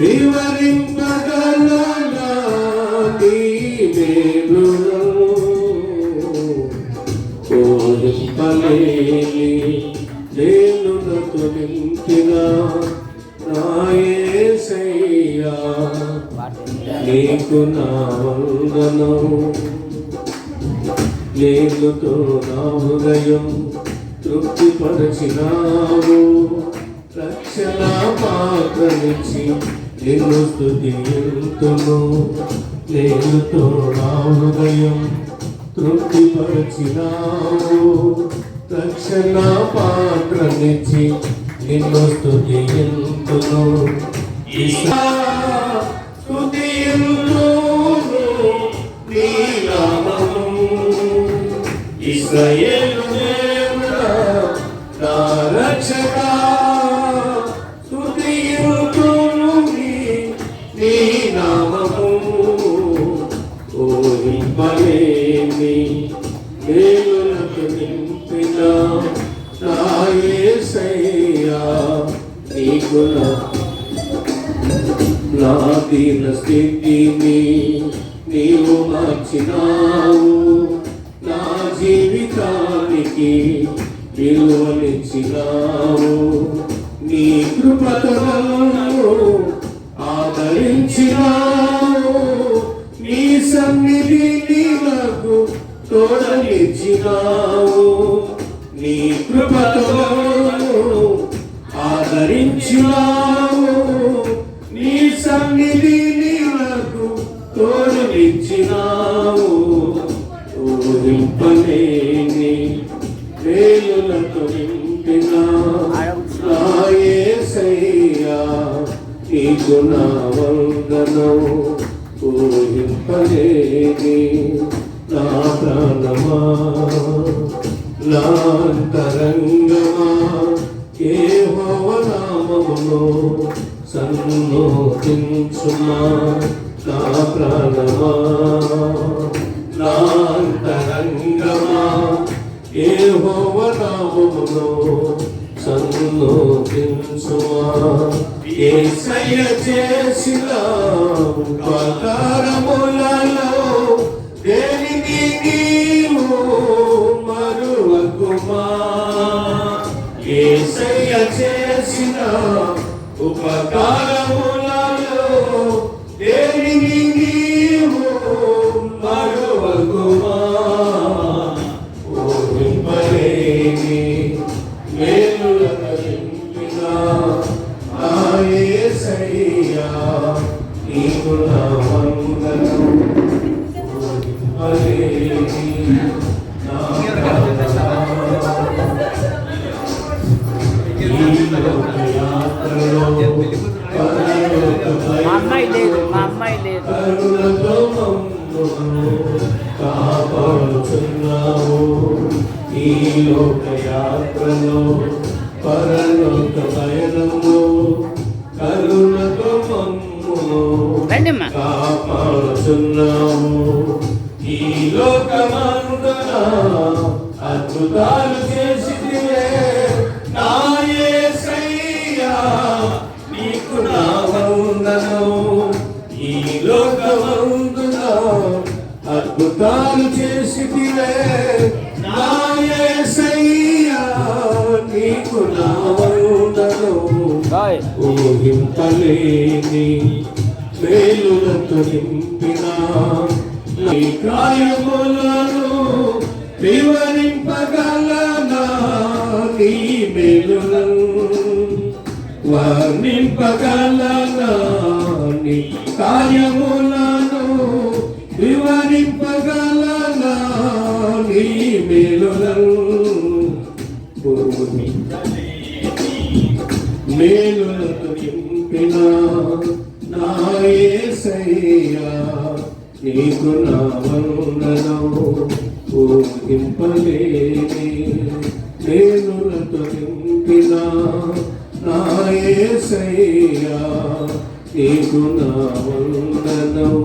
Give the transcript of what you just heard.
వివరింపగలనా? నీ మేలును కోరింపలేని నేను నకు నాయసయ్యా నీకు నా వందనం. నేలుతో నా హృదయం తృప్తిపరచినావు. రక్షణ పాత్రనిచ్చి నిన్ను స్థుతింతును నేలుతో నా హృదయం తృప్తిపరచినావు. రక్షణ పాత్రనిచ్చి నిన్ను స్థుతింతును ఇసా స్తుతింతును ఇస్రాయేలు దేవుడా నా రక్షకా మేలులకు నింపిన నా నీకు నా దీన స్థితిని నీవు మార్చినావు. నా జీవితానికి విలువనిచ్చినావు. నీ కృపతలను ఆదరించినావు. తోడనిచ్చినావు నీ కృపతో ఆదరించినావు నీ సన్నిధిని నాకు తోడునిచ్చినావు. ఊహింపలేని వేలులతో నింపిన నాయసయ్యా నీకు నా వందనం ఊహింపలేని నా ప్రాణమా నా అంతరంగమా సన్నోతించుమా నా ప్రాణమా నా ఏ సన్నోతించుమా ఏ చేసిన ఉపకారములలో దేనికి నీవు చేసిన ఉపకారములలో దేనికి నీవు మరువకుమా ఊహింపలేని మేలులను నింపిన నా యేసయ్యా నీకు నా వందనం. కాపాడుచున్నావు ఈ లోకమందున అద్భుతాలు చేసిదివే నా యేసయ్యా నీకు నా వందనం ఈ లోకమందున అద్భుతాలు చేసిదివే నా యేసయ్యా నీకు నా ఊహింపలేని వేలులతో నింపిన నీ గాయములను వివరింపగలనా? నీ మేలులను వర్ణింపగలనా? నీ కార్యములను వివరింపగలనా? నీ మేలులను భూమి మేలులతో నింపిన నా నీకు నా వందనం ఊహింపలేని మేలులతో నింపిన నా నీకు నా వందనం.